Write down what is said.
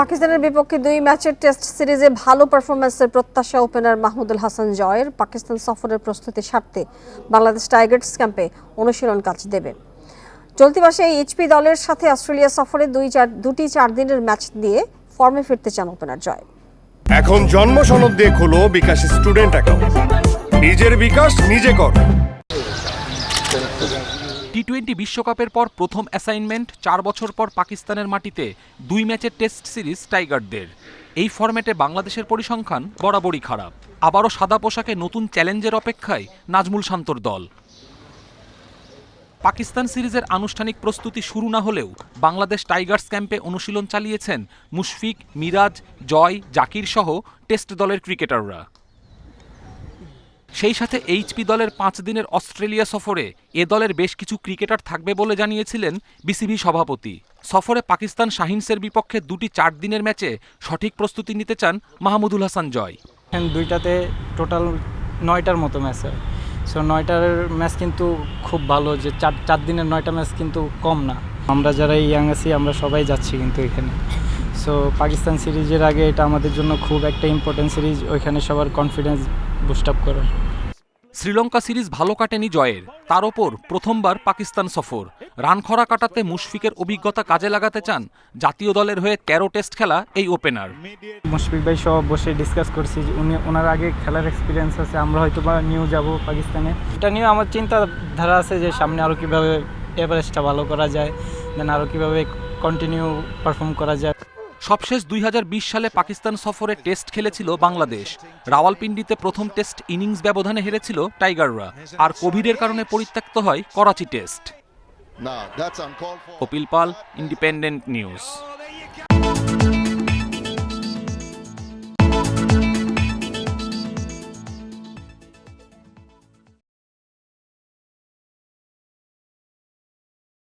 পাকিস্তানের বিপক্ষে দুই ম্যাচের টেস্ট সিরিজে ভালো পারফরম্যান্সের প্রত্যাশা ওপেনার মাহমুদুল হাসান জয়ের। পাকিস্তান সফরের প্রস্তুতি সারতে বাংলাদেশ টাইগার্স ক্যাম্পে অনুশীলন কাজ দেবে। চলতি মাসে এইচপি দলের সাথে অস্ট্রেলিয়া সফরে দুই চার, দুটি চার দিনের ম্যাচ দিয়ে ফর্মে ফিরতে চান ওপেনার জয়। এখন জন্ম সনদ দিয়ে খোলো বিকাশ স্টুডেন্ট অ্যাকাউন্ট। নিজের বিকাশ নিজে কর। টি টোয়েন্টি বিশ্বকাপের পর প্রথম অ্যাসাইনমেন্ট চার বছর পর পাকিস্তানের মাটিতে দুই ম্যাচের টেস্ট সিরিজ টাইগারদের। এই ফরম্যাটে বাংলাদেশের পরিসংখ্যান বরাবরই খারাপ। আবারও সাদা পোশাকে নতুন চ্যালেঞ্জের অপেক্ষায় নাজমুল শান্তর দল। পাকিস্তান সিরিজের আনুষ্ঠানিক প্রস্তুতি শুরু না হলেও বাংলাদেশ টাইগার্স ক্যাম্পে অনুশীলন চালিয়েছেন মুশফিক, মিরাজ, জয়, জাকির সহ টেস্ট দলের ক্রিকেটাররা। সেই সাথে এইচপি দলের পাঁচ দিনের অস্ট্রেলিয়া সফরে এ দলের বেশ কিছু ক্রিকেটার থাকবে বলে জানিয়েছিলেন বিসিবি সভাপতি। সফরে পাকিস্তান শাহিনসের বিপক্ষে দুটি চার দিনের ম্যাচে সঠিক প্রস্তুতি নিতে চান মাহমুদুল হাসান জয়। দুইটাতে টোটাল নয়টার মতো ম্যাচ হয়। সো নয়টার ম্যাচ কিন্তু খুব ভালো, যে চার চার দিনের নয়টা ম্যাচ কিন্তু কম না। আমরা যারা ইয়াং আছি, আমরা সবাই যাচ্ছি কিন্তু এখানে। সো পাকিস্তান সিরিজের আগে এটা আমাদের জন্য খুব একটা ইম্পর্টেন্ট সিরিজ ওইখানে সবার কনফিডেন্স বুস্ট আপ করার। শ্রীলঙ্কা সিরিজ ভালো কাটেনি জয়ের। তার ওপর প্রথমবার পাকিস্তান সফর। রান খরা কাটাতে মুশফিকের অভিজ্ঞতা কাজে লাগাতে চান জাতীয় দলের হয়ে তেরো টেস্ট খেলা এই ওপেনার। মুশফিক ভাই সব বসে ডিসকাস করছি যে উনি ওনার আগে খেলার এক্সপিরিয়েন্স আছে, আমরা হয়তো বা নিউ যাব পাকিস্তানে। এটা নিয়ে আমার চিন্তাধারা আছে যে সামনে আরও কীভাবে এভারেজটা ভালো করা যায় দেন আরও কীভাবে কন্টিনিউ পারফর্ম করা যায়। সবশেষ দুই হাজার বিশ সালে পাকিস্তান সফরে টেস্ট খেলেছিল বাংলাদেশ। রাওয়ালপিন্ডিতে প্রথম টেস্ট ইনিংস ব্যবধানে হেরেছিল টাইগাররা। আর কোভিডের কারণে পরিত্যক্ত হয় Karachi test. Kapil Pal independent news.